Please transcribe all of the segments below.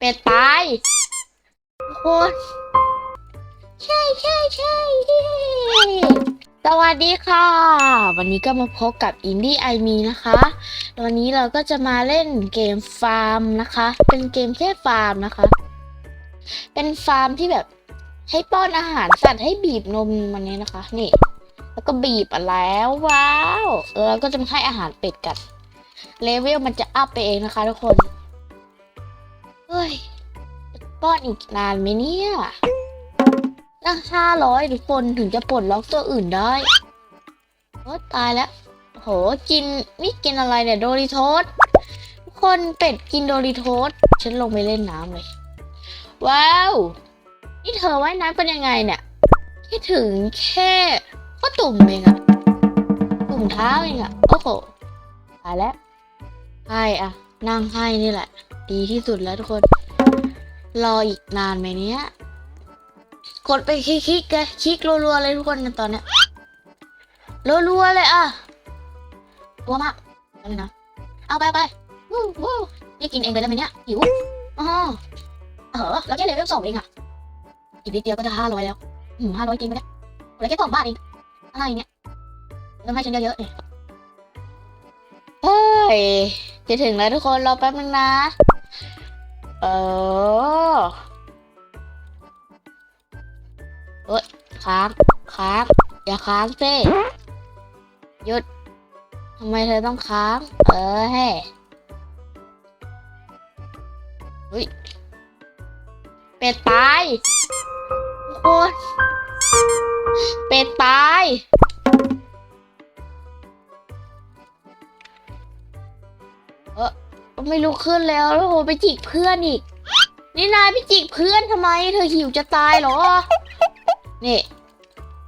เป็ดตายทุกคนใช่ใช่ใช่สวัสดีค่ะ วันนี้ก็มาพบกับอินดี้ไอมีนะคะ วันนี้เราก็จะมาเล่นเกมฟาร์มนะคะ เป็นเกมแค่ฟาร์มนะคะ เป็นฟาร์มที่แบบให้ป้อนอาหารสัตว์ให้บีบนมมันนี้นะคะ นี่ แล้วก็บีบอแล้วว้าว แล้วก็จะมาให้อาหารเป็ดกันเลเวลมันจะอัพไปเองนะคะทุกคน จะป้อนอีกนานไหมเนี่ยตั้งห้าร้อยทุกคนถึงจะปลดล็อกตัวอื่นได้โอ้ตายแล้ว โหกินนี่กินอะไรเนี่ยโดริโทสทุกคนเป็ดกินโดริโทสฉันลงไปเล่นน้ำเลย ว้าว นี่เธอว่ายน้ำเป็นยังไงเนี่ยแค่ถึงแค่ก็ตุ่มเองอะตุ่มเท้าเองอะโอ้โหตายแล้วให้อะนั่งให้นี่แหละ ดีที่สุดแล้วทุกคน รออีกนานไหมเนี้ย กดไปคลิกๆกันคลิกรัวๆเลยทุกคนตอนเนี้ยรัวๆเลยอะรัวมากเอาเลยนะเอาไปไปวู้วู้นี่กินเองไปได้ไหมเนี่ยหิวอ๋อเออแล้วแค่เลเวลสองเองอะอีกนิดเดียวก็จะห้าร้อยแล้วอืมห้าร้อยจริงไหมเนี่ยเลือแค่สองบาทเองอะไรเนี่ยต้องให้ฉันเยอะๆเนี่ยเฮ้ยจะถึงแล้วทุกคนรอแป๊บนึงนะ ออเอ้ยค้างค้างอย่าค้างสิหยุดทำไมเธอต้องค้าง เออเฮ้เฮ้ยเป็ดตายทุกคนเป็ดตายเออ ไม่ลุกขึ้นแล้วแล้วโหไปจิกเพื่อนอีก นี่นายไปจิกเพื่อนทำไม เธอหิวจะตายเหรอ นี่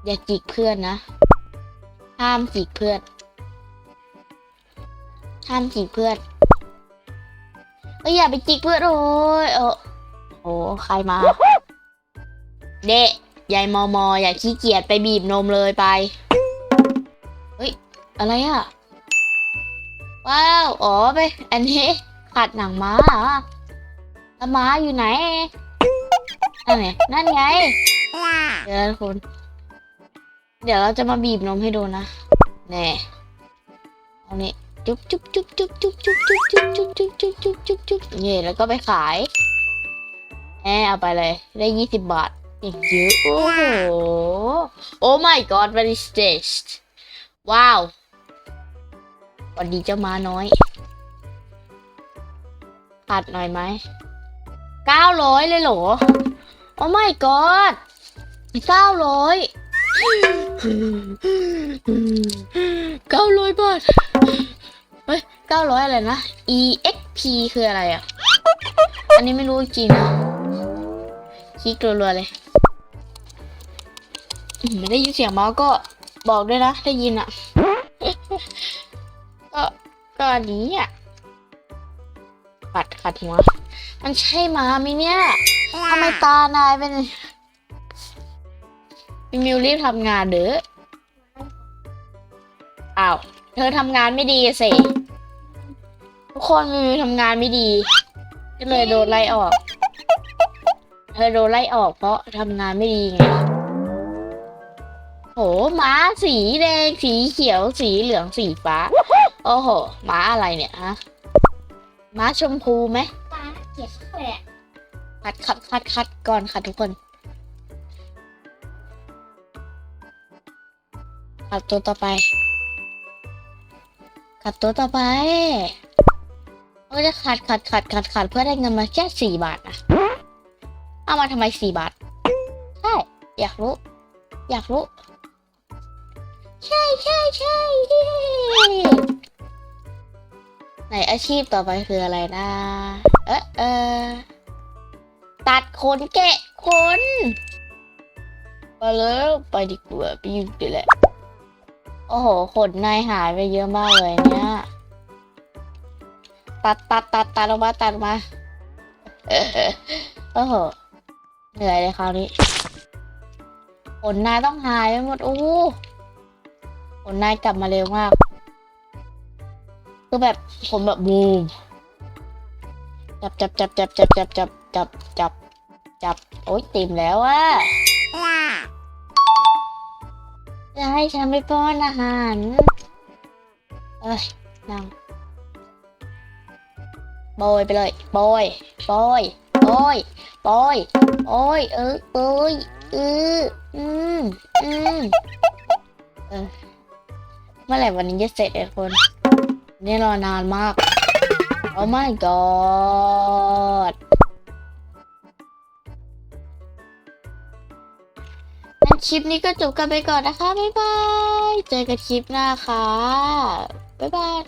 อย่าจิกเพื่อนนะ ห้ามจิกเพื่อน ห้ามจิกเพื่อนเอ้ยอย่าไปจิกเพื่อนโอ้ยเออโอ้ใครมา เดะยายมอมออย่าขี้เกียจไปบีบนมเลยไป เฮ้ย อะไรอะว้าว อ๋อไป อันนี้ ขัดหนังม้าเหรอแล้วม้าอยู่ไหนนั่นไงนั่นไงเดี๋ยวนะคุณเดี๋ยวเราจะมาบีบนมให้ดูนะแน่เอานี่จุ๊บจุ๊บจุ๊บจุ๊บจุ๊บจุ๊บจุ๊บจุ๊บจุ๊บจุ๊บจุ๊บจุ๊บจุ๊บจุ๊บนี่แล้วก็ไปขายแอบเอาไปเลยได้ยี่สิบบาทอีกเยอะโอ้โหโอ้ my god what is this ว้าววัสดีเจ้ามาน้อย ขาดหน่อยไหมเก้าร้อยเลยเหรอ โอ้ my god เก้าร้อยเก้าร้อยบาท เฮ้ยเก้าร้อยอะไรนะ exp คืออะไรอะ อันนี้ไม่รู้จริงนะคลิกรัวๆเลยอืมไม่ได้ยินเสียงเมาส์ก็บอกด้วยนะ ได้ยินอะ ก็ก็อันนี้อะ ขัดขัดหัว มันใช่หมาไหมเนี่ยทำไมตานายเป็นพี่มิวรีบทำงานเด้ออ้าว เธอทำงานไม่ดีสิทุกคนมิวทำงานไม่ดี ก็เลยโดนไล่ออก เธอโดนไล่ออกเพราะทำงานไม่ดีไงโหม้าสีแดงสีเขียวสีเหลืองสีฟ้า โอ้โหม้าอะไรเนี่ยฮะ ม้าชมพูไหมปลาเก็บแหละคัดคัดคัดคัดก่อนค่ะทุกคนขัดตัวต่อไปขัดตัวต่อไปเราจะขัดขัดขัดขัดขัดเพื่อได้เงินมาแค่สี่บาทนะเอามาทำไมสี่บาทใช่อยากรู้ อยากรู้ ใช่ใช่ใช่ ไหนอาชีพต่อไปคืออะไรนะ เออเออตัดขนแกะขนไปแล้วไปดีกว่าไปอยู่ดีแหละ โอ้โหขนนายหายไปเยอะมากเลยเนี่ย ตัดตัดตัดตัดออกมาตัดมาเออโอ้โหเหนื่อยเลยคราวนี้ขนนายต้องหายไปหมดโอ้ขนนายกลับมาเร็วมาก คือแบบผมแบบบูมจับจับจับจับจับจับจับจับจับจับโอ๊ยเต็มแล้วอะจะให้ฉันไปป้อนอาหารเอ้ยนั่งโบยไปเลยโบยโบยโบยโบยโอ้ยเออเอ้ยเอออืมอืมเออเมื่อไหร่วันนี้จะเสร็จไอ้คน นี่รอนานมาก โอ้ my god งั้นคลิปนี้ก็จบกันไปก่อนนะคะ บ๊ายบาย เจอกันคลิปหน้าค่ะ บ๊ายบาย